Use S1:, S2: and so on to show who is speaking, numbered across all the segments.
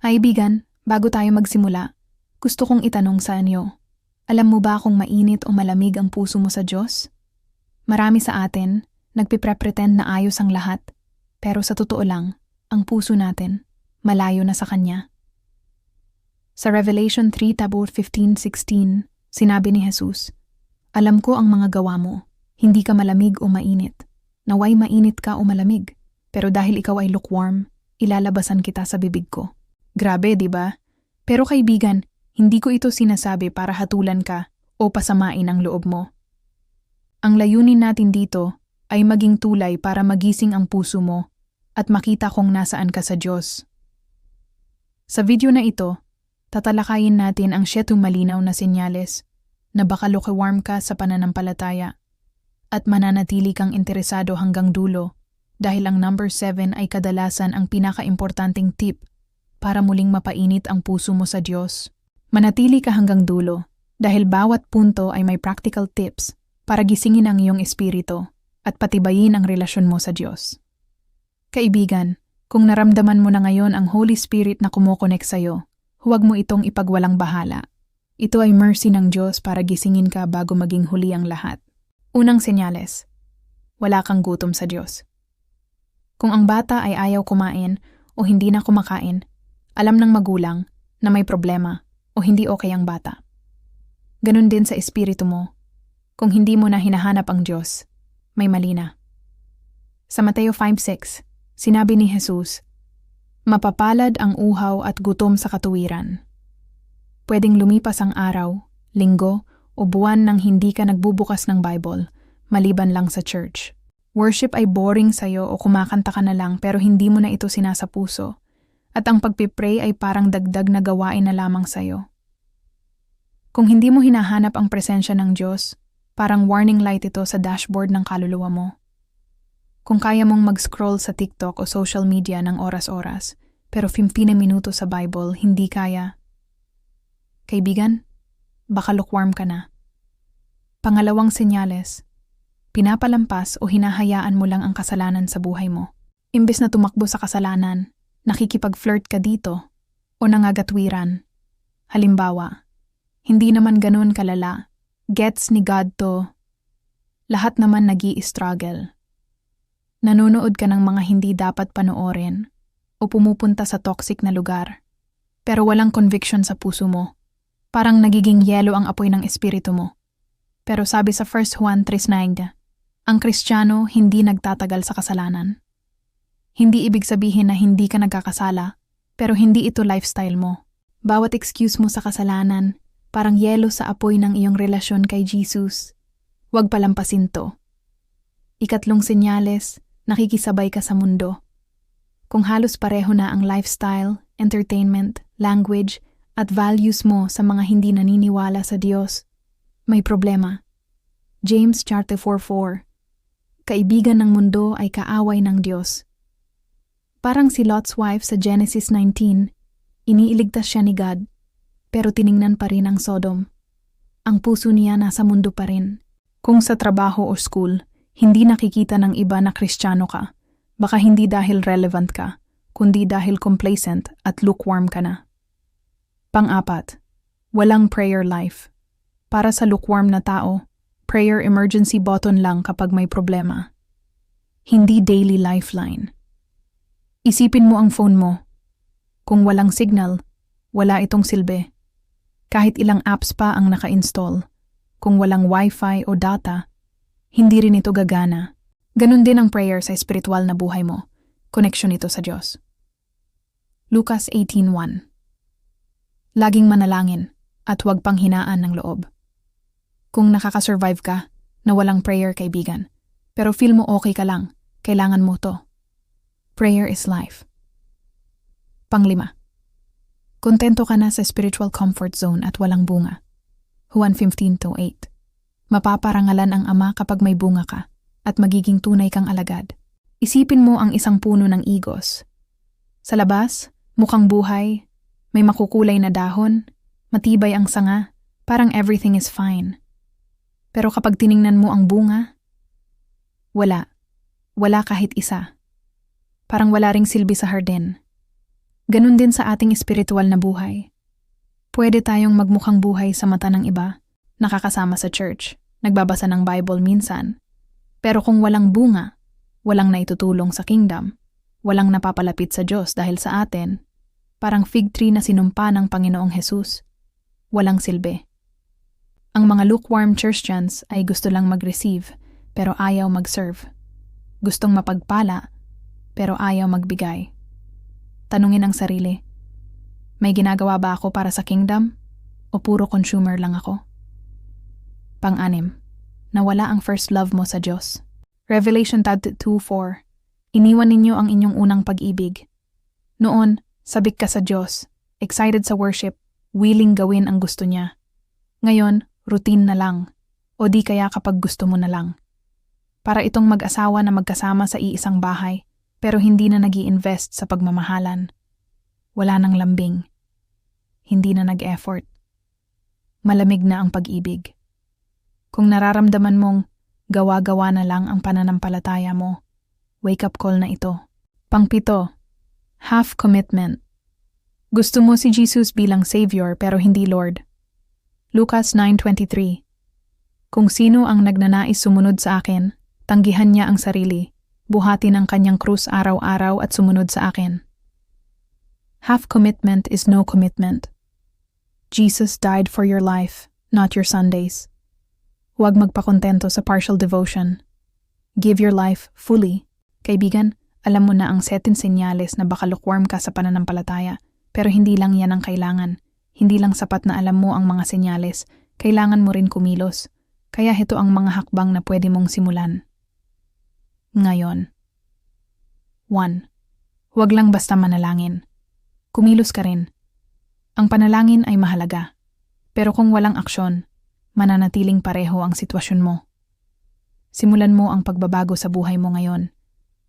S1: Kaibigan, bago tayo magsimula, gusto kong itanong sa inyo, alam mo ba kung mainit o malamig ang puso mo sa Diyos? Marami sa atin, nagpipre-pretend na ayos ang lahat, pero sa totoo lang, ang puso natin, malayo na sa Kanya. Sa Revelation 3 Tabor 15-16, sinabi ni Jesus, Alam ko ang mga gawa mo, hindi ka malamig o mainit. Naway mainit ka o malamig, pero dahil ikaw ay lukewarm, ilalabasan kita sa bibig ko. Grabe, di ba? Pero kaibigan, hindi ko ito sinasabi para hatulan ka o pasamain ang loob mo. Ang layunin natin dito ay maging tulay para magising ang puso mo at makita kung nasaan ka sa Diyos. Sa video na ito, tatalakayin natin ang siyetong malinaw na senyales na baka lukewarm ka sa pananampalataya at mananatili kang interesado hanggang dulo dahil ang number 7 ay kadalasan ang pinakaimportanteng tip para muling mapainit ang puso mo sa Diyos. Manatili ka hanggang dulo dahil bawat punto ay may practical tips para gisingin ang iyong espiritu at patibayin ang relasyon mo sa Diyos. Kaibigan, kung naramdaman mo na ngayon ang Holy Spirit na kumokonek sa iyo, huwag mo itong ipagwalang bahala. Ito ay mercy ng Diyos para gisingin ka bago maging huli ang lahat. Unang senyales, wala kang gutom sa Diyos. Kung ang bata ay ayaw kumain o hindi na kumakain, alam ng magulang na may problema o hindi okay ang bata. Ganon din sa espiritu mo. Kung hindi mo na hinahanap ang Diyos, may mali na. Sa Mateo 5.6, sinabi ni Jesus, Mapapalad ang uhaw at gutom sa katuwiran. Pwedeng lumipas ang araw, linggo, o buwan nang hindi ka nagbubukas ng Bible, maliban lang sa church. Worship ay boring sa'yo o kumakanta ka na lang pero hindi mo na ito sinasa puso at ang pagpipray ay parang dagdag na gawain na lamang sa'yo. Kung hindi mo hinahanap ang presensya ng Diyos, parang warning light ito sa dashboard ng kaluluwa mo. Kung kaya mong mag-scroll sa TikTok o social media ng oras-oras, pero 15 minuto sa Bible, hindi kaya. Kaibigan, baka lukewarm ka na. Pangalawang senyales, pinapalampas o hinahayaan mo lang ang kasalanan sa buhay mo. Imbes na tumakbo sa kasalanan, nakikipag-flirt ka dito o nangagatwiran. Halimbawa, hindi naman ganun kalala. Gets ni God to. Lahat naman nag struggle Nanonood ka ng mga hindi dapat panoorin o pumupunta sa toxic na lugar. Pero walang conviction sa puso mo. Parang nagiging yelo ang apoy ng espiritu mo. Pero sabi sa 1 Juan 3.9, ang Kristiyano hindi nagtatagal sa kasalanan. Hindi ibig sabihin na hindi ka nagkakasala, pero hindi ito lifestyle mo. Bawat excuse mo sa kasalanan, parang yelo sa apoy ng iyong relasyon kay Jesus. Huwag palampasin to. Ikatlong senyales, nakikisabay ka sa mundo. Kung halos pareho na ang lifestyle, entertainment, language, at values mo sa mga hindi naniniwala sa Diyos, may problema. James chapter 4:4 Kaibigan ng mundo ay kaaway ng Diyos. Parang si Lot's wife sa Genesis 19, iniiligtas siya ni God, pero tiningnan pa rin ang Sodom. Ang puso niya nasa mundo pa rin. Kung sa trabaho o school, hindi nakikita ng iba na kristyano ka, baka hindi dahil relevant ka, kundi dahil complacent at lukewarm ka na. Pang-apat, walang prayer life. Para sa lukewarm na tao, prayer emergency button lang kapag may problema. Hindi daily lifeline. Isipin mo ang phone mo. Kung walang signal, wala itong silbi. Kahit ilang apps pa ang naka-install, kung walang wifi o data, hindi rin ito gagana. Ganon din ang prayer sa espiritual na buhay mo. Koneksyon ito sa Diyos. Lucas 18.1 Laging manalangin at huwag pang hinaan ng loob. Kung nakakasurvive ka na walang prayer kaibigan, pero feel mo okay ka lang, kailangan mo to. Prayer is life. Panglima. Kontento ka na sa spiritual comfort zone at walang bunga. Juan 15 8. Mapaparangalan ang ama kapag may bunga ka at magiging tunay kang alagad. Isipin mo ang isang puno ng igos. Sa labas, mukhang buhay, may makukulay na dahon, matibay ang sanga, parang everything is fine. Pero kapag tiningnan mo ang bunga, wala. Wala kahit isa. Parang wala ring silbi sa hardin. Ganon din sa ating espiritual na buhay. Pwede tayong magmukhang buhay sa mata ng iba, nakakasama sa church, nagbabasa ng Bible minsan. Pero kung walang bunga, walang naitutulong sa kingdom, walang napapalapit sa Diyos dahil sa atin, parang fig tree na sinumpa ng Panginoong Hesus, walang silbi. Ang mga lukewarm Christians ay gusto lang mag-receive pero ayaw mag-serve. Gustong mapagpala pero ayaw magbigay. Tanungin ang sarili, may ginagawa ba ako para sa kingdom o puro consumer lang ako? Pang-anim, nawala ang first love mo sa Diyos. Revelation 2.4 Iniwan ninyo ang inyong unang pag-ibig. Noon, sabik ka sa Diyos, excited sa worship, willing gawin ang gusto niya. Ngayon, routine na lang, o di kaya kapag gusto mo na lang. Para itong mag-asawa na magkasama sa iisang bahay, pero hindi na nag invest sa pagmamahalan. Wala nang lambing. Hindi na nag-effort. Malamig na ang pag-ibig. Kung nararamdaman mong gawa-gawa na lang ang pananampalataya mo, wake-up call na ito. Pangpito, half commitment. Gusto mo si Jesus bilang Savior pero hindi Lord. Lucas 9.23 Kung sino ang nagnanais sumunod sa akin, tanggihan niya ang sarili, buhati ng kanyang krus araw-araw at sumunod sa akin. Half commitment is no commitment. Jesus died for your life, not your Sundays. Huwag magpakontento sa partial devotion. Give your life fully. Kaibigan, alam mo na ang setin senyales na baka lukewarm ka sa pananampalataya, pero hindi lang yan ang kailangan. Hindi lang sapat na alam mo ang mga senyales, kailangan mo rin kumilos. Kaya ito ang mga hakbang na pwede mong simulan. Ngayon. 1. Huwag lang basta manalangin. Kumilos ka rin. Ang panalangin ay mahalaga. Pero kung walang aksyon, mananatiling pareho ang sitwasyon mo. Simulan mo ang pagbabago sa buhay mo ngayon,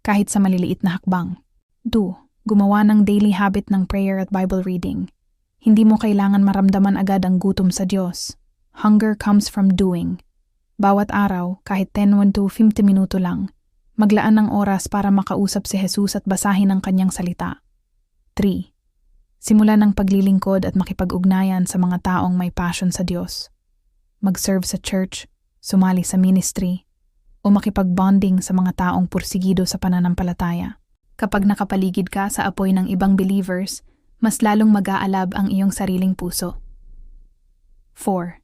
S1: kahit sa maliliit na hakbang. 2. Gumawa ng daily habit ng prayer at Bible reading. Hindi mo kailangan maramdaman agad ang gutom sa Diyos. Hunger comes from doing. Bawat araw, kahit 10 to 50 minuto lang, maglaan ng oras para makausap si Jesus at basahin ang kanyang salita. 3. Simulan ng paglilingkod at makipag-ugnayan sa mga taong may passion sa Diyos. Mag-serve sa church, sumali sa ministry, o makipag-bonding sa mga taong pursigido sa pananampalataya. Kapag nakapaligid ka sa apoy ng ibang believers, mas lalong mag-aalab ang iyong sariling puso. 4.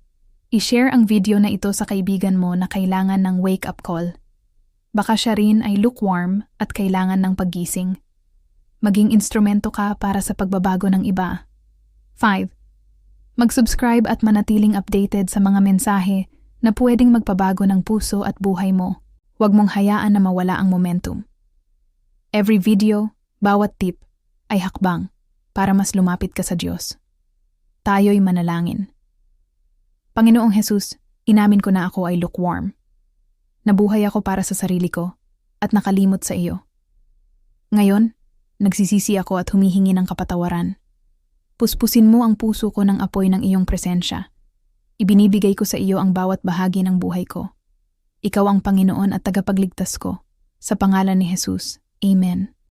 S1: I-share ang video na ito sa kaibigan mo na kailangan ng wake-up call Baka siya rin ay lukewarm at kailangan ng paggising. Maging instrumento ka para sa pagbabago ng iba. 5. Mag-subscribe at manatiling updated sa mga mensahe na pwedeng magpabago ng puso at buhay mo. Huwag mong hayaan na mawala ang momentum. Every video, bawat tip, ay hakbang para mas lumapit ka sa Diyos. Tayo'y manalangin. Panginoong Hesus, inamin ko na ako ay lukewarm. Nabuhay ako para sa sarili ko at nakalimot sa iyo. Ngayon, nagsisisi ako at humihingi ng kapatawaran. Puspusin mo ang puso ko ng apoy ng iyong presensya. Ibinibigay ko sa iyo ang bawat bahagi ng buhay ko. Ikaw ang Panginoon at tagapagligtas ko. Sa pangalan ni Jesus. Amen.